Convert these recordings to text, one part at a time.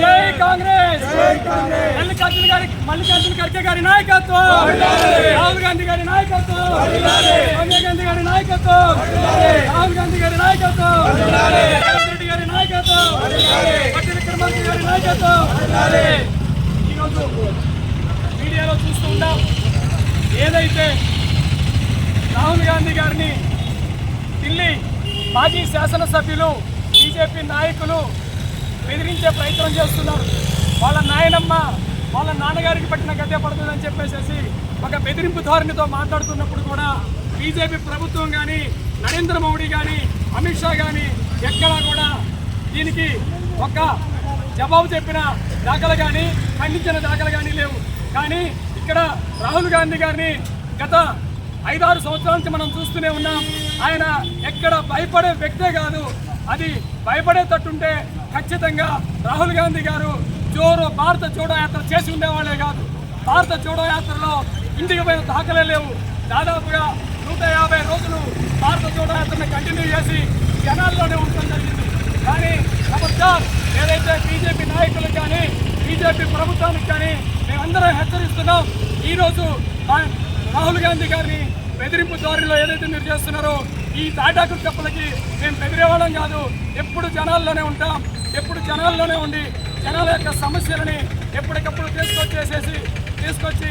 జై కాంగ్రెస్! మల్లికార్జున గారి మల్లికార్జున ఖర్గే గారి నాయకత్వం! రాహుల్ గాంధీ గారి నాయకత్వం! సోనియా గాంధీ గారి నాయకత్వం! రాహుల్ గాంధీ గారి నాయకత్వం! రెడ్డి గారి నాయకత్వం! పట్టి విక్రమార్క గారి నాయకత్వం! ఈరోజు మీడియాలో చూస్తూ ఉన్నాం. ఏదైతే రాహుల్ గాంధీ గారిని ఢిల్లీ మాజీ శాసనసభ్యులు బీజేపీ నాయకులు బెదిరించే ప్రయత్నం చేస్తున్నారు. వాళ్ళ నాయనమ్మ వాళ్ళ నాన్నగారికి పట్టిన గద్దె పడుతుందని చెప్పేసి ఒక బెదిరింపు ధోరణితో మాట్లాడుతున్నప్పుడు కూడా బీజేపీ ప్రభుత్వం కానీ నరేంద్ర మోడీ కానీ అమిత్ షా కానీ ఎక్కడా కూడా దీనికి ఒక జవాబు చెప్పిన దాఖలు కానీ ఖండించిన దాఖలు కానీ లేవు. కానీ ఇక్కడ రాహుల్ గాంధీ గారిని గత ఐదారు సంవత్సరాల నుంచి మనం చూస్తూనే ఉన్నాం. ఆయన ఎక్కడ భయపడే వ్యక్తే కాదు. అది భయపడేటట్టుంటే ఖచ్చితంగా రాహుల్ గాంధీ గారు జోరు భారత జోడో యాత్ర చేసి ఉండేవాళ్ళే కాదు. భారత జోడో యాత్రలో ఇంటికి పోయిన దాఖలే లేవు. దాదాపుగా నూట యాభై రోజులు భారత జోడో యాత్రని కంటిన్యూ చేసి జనాల్లోనే ఉండడం జరిగింది. కానీ ఖబర్దార్ ఏదైతే బీజేపీ నాయకులకు కానీ బీజేపీ ప్రభుత్వానికి కానీ మేమందరం హెచ్చరిస్తున్నాం. ఈరోజు రాహుల్ గాంధీ గారిని బెదిరింపు దారిలో ఏదైతే మీరు చేస్తున్నారో ఈ తాటాకు చెప్పలకి మేము బెదిరేవాళ్ళం కాదు. ఎప్పుడు జనాల్లోనే ఉంటాం. ఎప్పుడు జనాల్లోనే ఉండి జనాల యొక్క సమస్యలని ఎప్పటికప్పుడు తీసుకొచ్చేసేసి తీసుకొచ్చి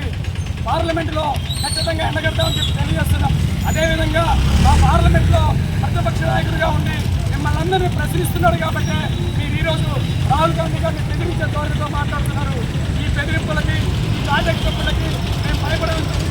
పార్లమెంట్లో ఖచ్చితంగా ఎండగడతామని చెప్పి తెలియజేస్తున్నాం. అదేవిధంగా మా పార్లమెంట్లో ప్రతిపక్ష నాయకుడిగా ఉండి మిమ్మల్ని అందరినీ ప్రశ్నిస్తున్నారు కాబట్టి మీరు ఈరోజు రాహుల్ గాంధీ గారిని బెదిరించే ధోరణితో మాట్లాడుతున్నారు. ఈ బెదిరింపులకి ఈ రాజకీయలకి మేము భయపడవలసింది